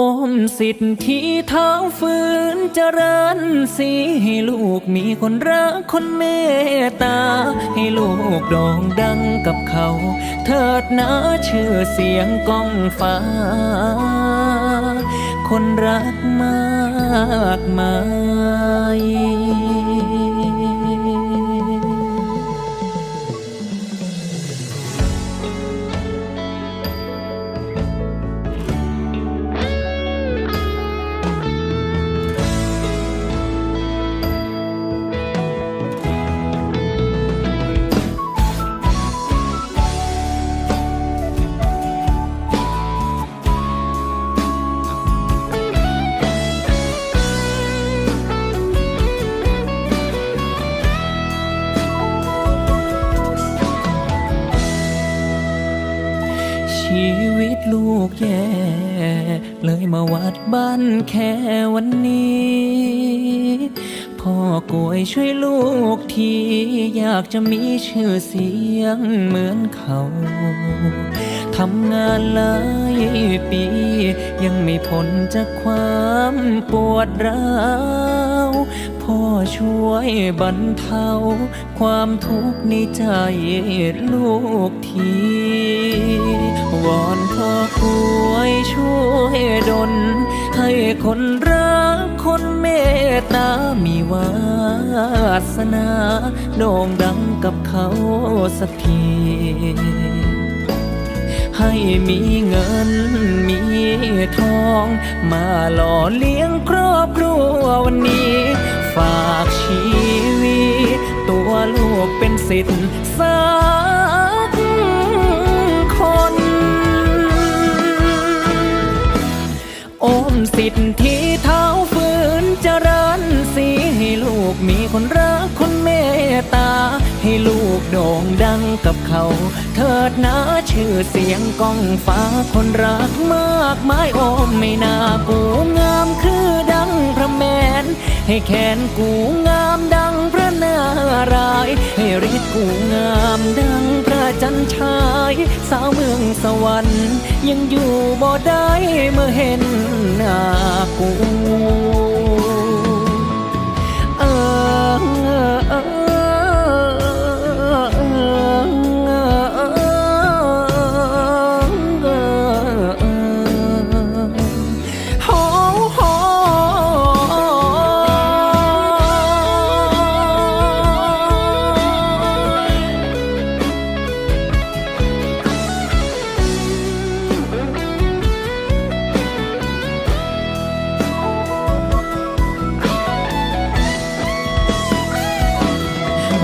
อมสิทธิ์ที่เท้าฝืนเจริญสีให้ลูกมีคนรักคนเมตตา ให้ลูกโด่งดังกับเขา เถิดนะชื่อเสียงก้องฟ้า คนรักมากมาย ชีวิตลูกแย่ เลยมาวัดบ้านแค่วันนี้ พ่อกวยช่วยลูกทีอยากจะมีชื่อเสียงเหมือนเขา ทำงานหลายปี ยังไม่พ้นจากความปวดร้าวพ่อช่วยบรรเทา ความทุกข์ในใจลูกทีวอนพ่อกวยช่วยดลให้คนรักคนเมตตามีวาสนา โด่งดังกับเขาสักที ให้มีเงินมีทอง มาหล่อเลี้ยงครอบครัววันนี้ ฝากชีวิต ตัวลูกเป็นสิทธิ์สักคนอมสิทธิ์ที่เท้าฝืนเจริญสีให้ลูกมีคนรักคนเมตตา ให้ลูกโด่งดังกับเขา เถิดนะ ชื่อเสียงก้องฟ้าคนรักมากมายโอมไม่น่ากูงามคือดังพระแมน ให้แขนกูงามดังพระนารายให้ฤทธิ์กูงามดังพระจันทราย สาวเมืองสวรรค์ ยังอยู่บ่ได้เมื่อเห็นหน้ากู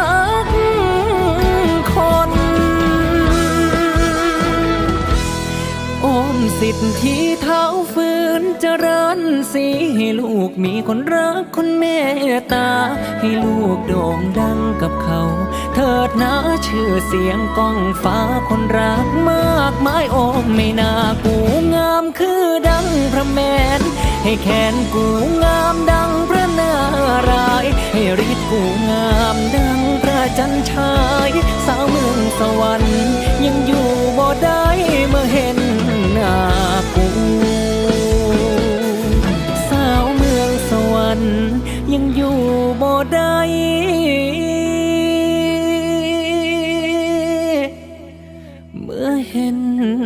ก ทธิ์ที่เท้าฝืนเจริญสีให้ลูกมีคนรักคนเมตตา ให้ลูกโด่งดังกับเขา เถิดนะชื่อเสียงก้องฟ้าคนรักมากมายโอมไม่น่ากูงามคือดังพระแมน ให้แขนกูงามดังพระนารายให้ฤทธิ์กูงามดังพระจันทรายสาวเมืองสวรรค์ยังอยู่บ่ได้เมื่อเห็น hình